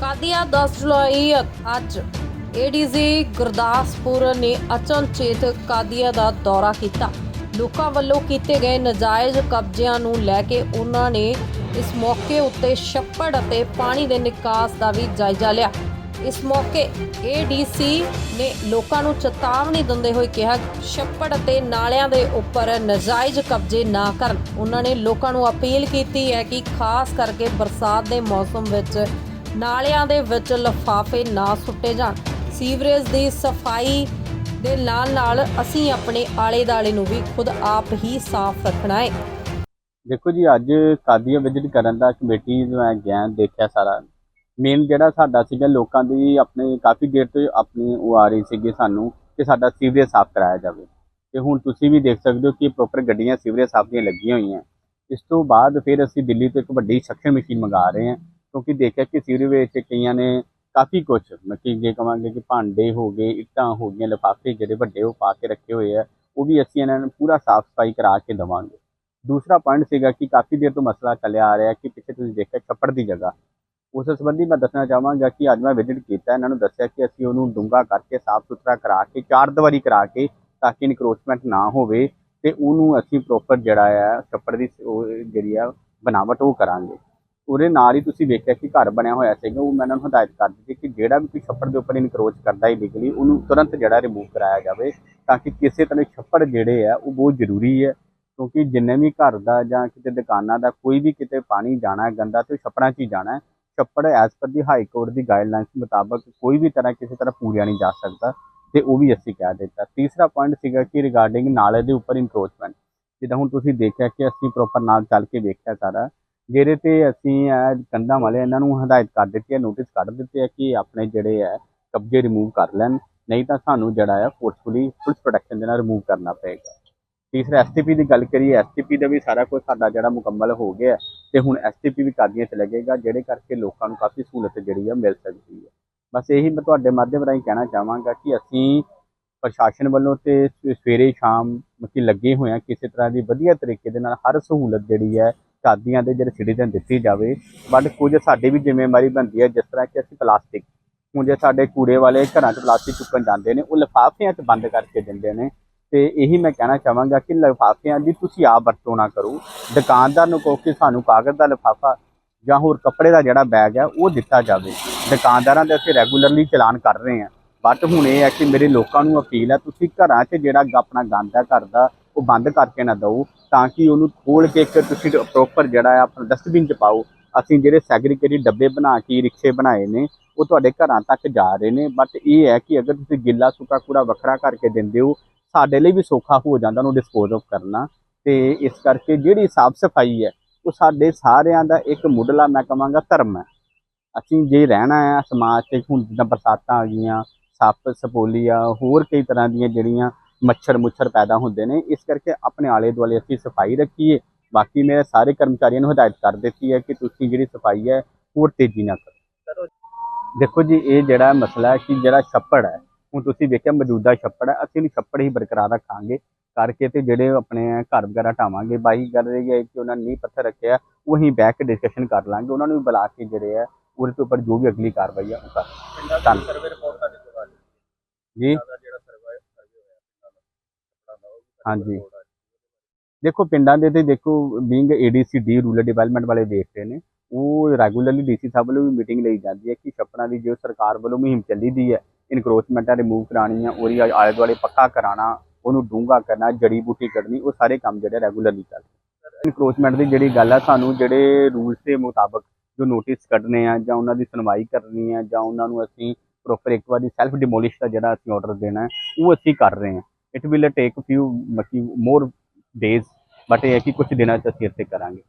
ਕਾਦੀਆ 10 ਜੁਲਾਈ ਅੱਜ? ਏਡੀਜ਼ੀ ਗੁਰਦਾਸਪੁਰ ਨੇ ਅਚਨਚੇਤ ਕਾਦੀਆ ਦਾ ਦੌਰਾ ਕੀਤਾ। ਲੋਕਾਂ ਵੱਲੋਂ ਕੀਤੇ ਗਏ ਨਜਾਇਜ਼ ਕਬਜ਼ਿਆਂ ਨੂੰ ਲੈ ਕੇ ਉਹਨਾਂ ਨੇ ਇਸ ਮੌਕੇ ਉੱਤੇ ਛੱਪੜ ਅਤੇ ਪਾਣੀ ਦੇ ਨਿਕਾਸ ਦਾ ਵੀ ਜਾਇਜ਼ਾ ਲਿਆ। ਇਸ ਮੌਕੇ ਏਡੀਸੀ ਨੇ ਲੋਕਾਂ ਨੂੰ ਚੇਤਾਵਨੀ ਦਿੰਦੇ ਹੋਏ ਕਿਹਾ, ਛੱਪੜ ਅਤੇ ਨਾਲਿਆਂ ਦੇ ਉੱਪਰ ਨਜਾਇਜ਼ ਕਬਜ਼ੇ ਨਾ ਕਰਨ। ਉਹਨਾਂ ਨੇ ਲੋਕਾਂ ਨੂੰ ਅਪੀਲ ਕੀਤੀ ਹੈ ਕਿ ਖਾਸ ਕਰਕੇ ਬਰਸਾਤ ਦੇ ਮੌਸਮ ਵਿੱਚ ਨਾਲਿਆਂ ਦੇ ਵਿੱਚ ਲਫਾਫੇ ਨਾ ਸੁੱਟੇ ਜਾਣ। ਸੀਵਰੇਜ ਦੀ ਸਫ਼ਾਈ ਦੇ ਨਾਲ ਨਾਲ ਅਸੀਂ ਆਪਣੇ ਆਲੇ ਦਾਲੇ ਨੂੰ ਵੀ ਖੁਦ ਆਪ ਹੀ ਸਾਫ਼ ਰੱਖਣਾ ਹੈ। ਦੇਖੋ ਜੀ, ਅੱਜ ਕਾਦੀਆਂ ਵਿਜ਼ਿਟ ਕਰਨ ਦਾ ਕਮੇਟੀ ਮੈਂ ਗਿਆ, ਦੇਖਿਆ ਸਾਰਾ। ਮੇਨ ਜਿਹੜਾ ਸਾਡਾ ਸੀਗਾ, ਲੋਕਾਂ ਦੀ ਆਪਣੇ ਕਾਫੀ ਦੇਰ ਤੋਂ ਆਪਣੀ ਉਹ ਆ ਰਹੀ ਸੀਗੀ ਸਾਨੂੰ ਕਿ ਸਾਡਾ ਸੀਵਰੇਜ ਸਾਫ਼ ਕਰਾਇਆ ਜਾਵੇ। ਤੇ ਹੁਣ ਤੁਸੀਂ ਵੀ ਦੇਖ ਸਕਦੇ ਹੋ ਕਿ ਪ੍ਰੋਪਰ ਗੱਡੀਆਂ ਸੀਵਰੇਜ ਸਾਫ਼ ਦੀਆਂ ਲੱਗੀਆਂ ਹੋਈਆਂ। ਇਸ ਤੋਂ ਬਾਅਦ ਫਿਰ ਅਸੀਂ ਦਿੱਲੀ ਤੋਂ ਇੱਕ ਵੱਡੀ ਸਕਸ਼ਨ ਮਸ਼ੀਨ ਮੰਗਾ ਰਹੇ ਹਾਂ। ਕਿਉਂਕਿ ਦੇਖਿਆ ਕਿ ਸੀਵਰੇਜ ਵਿੱਚ ਕਈਆਂ ਨੇ ਕਾਫੀ ਕੁਝ ਮਤਲਬ ਜੇ ਕਵਾਂਗੇ ਕਿ ਭਾਂਡੇ ਹੋ ਗਏ, ਇੱਟਾਂ ਹੋ ਗਈਆਂ, ਲਿਫਾਫੇ ਜਿਹੜੇ ਵੱਡੇ ਉਹ ਪਾ ਕੇ ਰੱਖੇ ਹੋਏ ਆ, ਉਹ ਵੀ ਅਸੀਂ ਇਹਨਾਂ ਨੂੰ ਪੂਰਾ ਸਾਫ਼ ਸਫ਼ਾਈ ਕਰਾ ਕੇ ਦੇਵਾਂਗੇ। ਦੂਸਰਾ ਪੁਆਇੰਟ ਸੀਗਾ ਕਿ ਕਾਫੀ ਦੇਰ ਤੋਂ ਮਸਲਾ ਚੱਲਿਆ ਆ ਰਿਹਾ ਕਿ ਪਿੱਛੇ ਤੁਸੀਂ ਦੇਖਿਆ ਛੱਪੜ ਦੀ ਜਗ੍ਹਾ। ਉਸ ਸੰਬੰਧੀ ਮੈਂ ਦੱਸਣਾ ਚਾਹਾਂਗਾ ਕਿ ਅੱਜ ਮੈਂ ਵਿਜ਼ਿਟ ਕੀਤਾ, ਇਹਨਾਂ ਨੂੰ ਦੱਸਿਆ ਕਿ ਅਸੀਂ ਉਹਨੂੰ ਡੂੰਘਾ ਕਰਕੇ ਸਾਫ਼ ਸੁਥਰਾ ਕਰਾ ਕੇ, ਚਾਰ ਦੀਵਾਰੀ ਕਰਾ ਕੇ ਤਾਂ ਕਿ ਇਨਕਰੋਚਮੈਂਟ ਨਾ ਹੋਵੇ ਤੇ ਉਹਨੂੰ ਅਸੀਂ ਪ੍ਰੋਪਰ ਜਿਹੜਾ ਆ, ਛੱਪੜ ਦੀ ਜਿਹੜੀ ਆ, ਬਣਾਵਟ ਉਹ ਕਰਾਂਗੇ। ਉਹਦੇ ਨਾਲ ਹੀ ਤੁਸੀਂ ਵੇਖਿਆ ਕਿ ਘਰ ਬਣਿਆ ਹੋਇਆ ਸੀਗਾ, ਉਹ ਮੈਂ ਉਹਨਾਂ ਨੂੰ ਹਦਾਇਤ ਕਰ ਦਿੱਤੀ ਕਿ ਜਿਹੜਾ ਵੀ ਕੋਈ ਛੱਪੜ ਦੇ ਉੱਪਰ ਇਨਕਰੋਚ ਕਰਦਾ ਹੈ ਲੀਗਲੀ ਉਹਨੂੰ ਤੁਰੰਤ ਜਿਹੜਾ ਰਿਮੂਵ ਕਰਾਇਆ ਜਾਵੇ ਤਾਂ ਕਿ ਕਿਸੇ ਤਰ੍ਹਾਂ ਛੱਪੜ ਜਿਹੜੇ ਆ, ਉਹ ਬਹੁਤ ਜ਼ਰੂਰੀ ਹੈ। ਕਿਉਂਕਿ ਜਿੰਨੇ ਵੀ ਘਰ ਦਾ ਜਾਂ ਕਿਤੇ ਦੁਕਾਨਾਂ ਦਾ ਕੋਈ ਵੀ ਕਿਤੇ ਪਾਣੀ ਜਾਣਾ ਗੰਦਾ, ਤੇ ਉਹ ਛੱਪੜਾਂ 'ਚ ਹੀ ਜਾਣਾ ਛੱਪੜ ਐਸ ਪਰ ਦੀ ਹਾਈ ਕੋਰਟ ਦੀ ਗਾਈਡਲਾਈਨਸ ਮੁਤਾਬਕ ਕੋਈ ਵੀ ਤਰ੍ਹਾਂ ਕਿਸੇ ਤਰ੍ਹਾਂ ਪੂਰਿਆ ਨਹੀਂ ਜਾ ਸਕਦਾ, ਤੇ ਉਹ ਵੀ ਅਸੀਂ ਕਹਿ ਦਿੱਤਾ। ਤੀਸਰਾ ਪੁਆਇੰਟ ਸੀਗਾ ਕਿ ਰਿਗਾਰਡਿੰਗ ਨਾਲੇ ਦੇ ਉੱਪਰ ਇਨਕਰੋਚਮੈਂਟ ਜਿੱਦਾਂ ਹੁਣ ਤੁਸੀਂ ਦੇਖਿਆ ਕਿ ਅਸੀਂ ਪ੍ਰੋਪਰ ਨਾਲ ਚੱਲ ਕੇ ਵੇਖਿਆ ਸਾਰਾ ਜਿਹਦੇ ਤੇ ਅਸੀਂ ਇਹ ਕੰਧਾਂ ਵਾਲੇ ਇਹਨਾਂ ਨੂੰ ਹਦਾਇਤ ਕਰ ਦਿੱਤੀ ਹੈ ਨੋਟਿਸ ਕੱਢ ਦਿੱਤੇ ਆ ਕਿ ਆਪਣੇ ਜਿਹੜੇ ਹੈ ਕਬਜ਼ੇ ਰਿਮੂਵ ਕਰ ਲੈਣ, ਨਹੀਂ ਤਾਂ ਸਾਨੂੰ ਜਿਹੜਾ ਹੈ ਫੋਰਸਫੁਲੀ ਪੁਲਿਸ ਪ੍ਰੋਟੈਕਸ਼ਨ ਦੇ ਨਾਲ ਰਿਮੂਵ ਕਰਨਾ ਪਏਗਾ। ਤੀਸਰਾ ਐਸਟੀਪੀ ਦੀ ਗੱਲ ਕਰੀਏ ਐਸਟੀਪੀ ਦਾ ਵੀ ਸਾਰਾ ਕੁਝ ਸਾਡਾ ਜਿਹੜਾ ਮੁਕੰਮਲ ਹੋ ਗਿਆ ਹੈ ਤੇ ਹੁਣ ਐਸਟੀਪੀ ਵੀ ਕਾਦੀਆਂ ਚ ਲੱਗੇਗਾ ਜਿਹੜੇ ਕਰਕੇ ਲੋਕਾਂ ਨੂੰ ਕਾਫੀ ਸਹੂਲਤ ਜਿਹੜੀ ਆ ਮਿਲ ਸਕਦੀ ਹੈ। ਬਸ ਇਹੀ ਮੈਂ ਤੁਹਾਡੇ ਮਾਧਿਅਮ ਰਾਹੀਂ ਕਹਿਣਾ ਚਾਹਾਂਗਾ ਕਿ ਅਸੀਂ ਪ੍ਰਸ਼ਾਸਨ ਵੱਲੋਂ ਤੇ ਸ- ਸਵੇਰੇ ਸ਼ਾਮ ਮੱਕੀ ਲੱਗੇ ਹੋਏ ਆ ਕਿਸੇ ਤਰ੍ਹਾਂ ਦੀ ਵਧੀਆ ਤਰੀਕੇ ਦੇ ਨਾਲ ਹਰ ਸਹੂਲਤ ਜਿਹੜੀ ਹੈ ਸ਼ਾਦੀਆਂ ਦੇ ਜਿਹੜੇ ਸਿਟੀਜ਼ਨ ਦਿੱਤੀ ਜਾਵੇ। ਬਟ ਕੁਝ ਸਾਡੀ ਵੀ ਜ਼ਿੰਮੇਵਾਰੀ ਬਣਦੀ ਹੈ ਜਿਸ ਤਰ੍ਹਾਂ ਕਿ ਅਸੀਂ ਪਲਾਸਟਿਕ, ਹੁਣ ਜੇ ਸਾਡੇ ਕੂੜੇ ਵਾਲੇ ਘਰਾਂ 'ਚ ਪਲਾਸਟਿਕ ਚੁੱਕਣ ਜਾਂਦੇ ਨੇ, ਉਹ ਲਿਫਾਫਿਆਂ 'ਚ ਬੰਦ ਕਰਕੇ ਦਿੰਦੇ ਨੇ। ਤੇ ਇਹੀ ਮੈਂ ਕਹਿਣਾ ਚਾਹਾਂਗਾ ਕਿ ਲਿਫਾਫਿਆਂ ਦੀ ਤੁਸੀਂ ਆਪ ਵਰਤੋਂ ਨਾ ਕਰੋ। ਦੁਕਾਨਦਾਰ ਨੂੰ ਕਹੋ ਕਿ ਸਾਨੂੰ ਕਾਗਜ਼ ਦਾ ਲਿਫਾਫਾ ਜਾਂ ਹੋਰ ਕੱਪੜੇ ਦਾ ਜਿਹੜਾ ਬੈਗ ਹੈ ਉਹ ਦਿੱਤਾ ਜਾਵੇ। ਦੁਕਾਨਦਾਰਾਂ ਦੇ ਅਸੀਂ ਰੈਗੂਲਰਲੀ ਚਲਾਨ ਕਰ ਰਹੇ ਹਾਂ। ਬਟ ਹੁਣ ਇਹ ਹੈ ਕਿ ਮੇਰੇ ਲੋਕਾਂ ਨੂੰ ਅਪੀਲ ਹੈ, ਤੁਸੀਂ ਘਰਾਂ 'ਚ ਜਿਹੜਾ ਆਪਣਾ ਗੰਦ ਹੈ ਘਰ ਦਾ, ਉਹ ਬੰਦ ਕਰਕੇ ਨਾ ਦਿਓ, ਤਾਂ ਕਿ ਉਹਨੂੰ ਖੋਲ ਕੇ ਇੱਕ ਤੁਸੀਂ ਪ੍ਰੋਪਰ ਜਿਹੜਾ ਹੈ ਆਪਣਾ ਡਸਟਬਿਨ 'ਚ ਪਾਓ। ਅਸੀਂ ਜਿਹੜੇ ਸੈਗਰੀਗੇਟਡ ਡੱਬੇ ਬਣਾ ਕੇ, ਰਿਕਸ਼ੇ ਬਣਾਏ ਨੇ, ਉਹ ਤੁਹਾਡੇ ਘਰਾਂ ਤੱਕ ਜਾ ਰਹੇ ਨੇ। ਬਟ ਇਹ ਹੈ ਕਿ ਅਗਰ ਤੁਸੀਂ ਗਿੱਲਾ ਸੁੱਕਾ ਕੂੜਾ ਵੱਖਰਾ ਕਰਕੇ ਦਿੰਦੇ ਹੋ, ਸਾਡੇ ਲਈ ਵੀ ਸੌਖਾ ਹੋ ਜਾਂਦਾ ਉਹਨੂੰ ਡਿਸਪੋਜ਼ ਆਫ ਕਰਨਾ। ਤੇ ਇਸ ਕਰਕੇ ਜਿਹੜੀ ਸਾਫ਼ ਸਫ਼ਾਈ ਹੈ, ਉਹ ਸਾਡੇ ਸਾਰਿਆਂ ਦਾ ਇੱਕ ਮੁੱਢਲਾ, ਮੈਂ ਕਹਾਂਗਾ, ਧਰਮ ਹੈ। ਅਸੀਂ ਜੇ ਰਹਿਣਾ ਹੈ, ਸਮਾਜ 'ਚ, ਹੁਣ ਜਿੱਦਾਂ ਬਰਸਾਤਾਂ ਆ ਗਈਆਂ ਸੱਪ ਸਪੋਲੀਆ ਹੋਰ ਕਈ ਤਰ੍ਹਾਂ ਦੀਆਂ ਜਿਹੜੀਆਂ ਮੱਛਰ ਮੁੱਛਰ ਪੈਦਾ ਹੁੰਦੇ ਨੇ ਇਸ ਕਰਕੇ ਆਪਣੇ ਆਲੇ ਦੁਆਲੇ ਅਸੀਂ ਸਫ਼ਾਈ ਰੱਖੀਏ। ਬਾਕੀ ਮੇਰੇ ਸਾਰੇ ਕਰਮਚਾਰੀਆਂ ਨੂੰ ਹਦਾਇਤ ਕਰ ਦਿੱਤੀ ਹੈ ਕਿ ਤੁਸੀਂ ਜਿਹੜੀ ਸਫ਼ਾਈ ਹੈ ਹੋਰ ਤੇਜ਼ੀ ਨਾਲ ਕਰੋ। ਦੇਖੋ ਜੀ ਇਹ ਜਿਹੜਾ ਮਸਲਾ ਹੈ ਕਿ ਜਿਹੜਾ ਛੱਪੜ ਹੈ ਹੁਣ ਤੁਸੀਂ ਵੇਖਿਆ ਮੌਜੂਦਾ ਛੱਪੜ ਹੈ ਅਸੀਂ ਉਹਨੂੰ ਛੱਪੜ ਹੀ ਬਰਕਰਾਰ ਰੱਖਾਂਗੇ। ਕਰਕੇ ਤੇ ਜਿਹੜੇ ਆਪਣੇ ਘਰ ਵਗੈਰਾ ਢਾਵਾਂਗੇ ਬਾਈ ਗੱਲ ਇਹ ਹੈ ਕਿ ਉਹਨਾਂ ਨੇ ਨੀਂਹ ਪੱਥਰ ਰੱਖਿਆ ਉਹ ਬੈਠ ਕੇ ਡਿਸਕਸ਼ਨ ਕਰ ਲਾਂਗੇ। ਉਹਨਾਂ ਨੂੰ ਵੀ ਬੁਲਾ ਕੇ ਜਿਹੜੇ ਆ ਉਹਦੇ ਤੋਂ ਉੱਪਰ ਜੋ ਵੀ ਅਗਲੀ ਕਾਰਵਾਈ ਆ ਉਹ ਕਰ ਧੰਨ- ਤੁਹਾਡੇ ਹਾਂਜੀ। ਦੇਖੋ ਪਿੰਡਾਂ ਦੇ ਤੇ ਦੇਖੋ being ADC D rural development ਵਾਲੇ ਦੇਖ ਰਹੇ ਨੇ ਉਹ ਰੈਗੂਲਰਲੀ ਡੀਸੀ ਸਾਹਿਬ ਵੱਲੋਂ ਵੀ ਮੀਟਿੰਗ ਲਈ ਜਾਂਦੀ ਹੈ ਕਿ ਛੱਪੜਾਂ ਦੀ ਜੋ ਸਰਕਾਰ ਵੱਲੋਂ ਮੁਹਿੰਮ ਚੱਲੀ ਦੀ ਹੈ ਇਨਕਰੋਚਮੈਂਟਾਂ ਰਿਮੂਵ ਕਰਾਉਣੀ ਆ ਉਹਦੀ ਆਲੇ ਦੁਆਲੇ ਪੱਕਾ ਕਰਾਉਣਾ ਉਹਨੂੰ ਡੂੰਘਾ ਕਰਨਾ ਜੜੀ ਬੂਟੀ ਕੱਢਣੀ ਉਹ ਸਾਰੇ ਕੰਮ ਜਿਹੜੇ ਰੈਗੂਲਰਲੀ ਚੱਲ ਰਹੇ ਇਨਕਰੋਚਮੈਂਟ ਦੀ ਜਿਹੜੀ ਗੱਲ ਆ ਸਾਨੂੰ ਜਿਹੜੇ ਰੂਲਸ ਦੇ ਮੁਤਾਬਕ ਜੋ ਨੋਟਿਸ ਕੱਢਨੇ ਆ ਜਾਂ ਉਹਨਾਂ ਦੀ ਸੁਣਵਾਈ ਕਰਨੀ ਆ ਜਾਂ ਉਹਨਾਂ ਨੂੰ ਅਸੀਂ ਪ੍ਰੋਪਰ ਇੱਕ ਵਾਰੀ ਸੈਲਫ ਡਿਮੋਲਿਸ਼ ਦਾ ਜਿਹੜਾ ਅਸੀਂ ਆਰਡਰ ਦੇਣਾ ਹੈ, ਉਹ ਅਸੀਂ ਕਰ ਰਹੇ ਹਾਂ। ਇਟ ਵਿਲ ਟੇਕ ਫਿਊ ਮਕੀ ਮੋਰ ਡੇਜ਼ ਬਟ ਇਹ ਹੈ ਕਿ ਕੁਝ ਦਿਨਾਂ ਚ ਅਸੀਂ ਇੱਥੇ ਕਰਾਂਗੇ।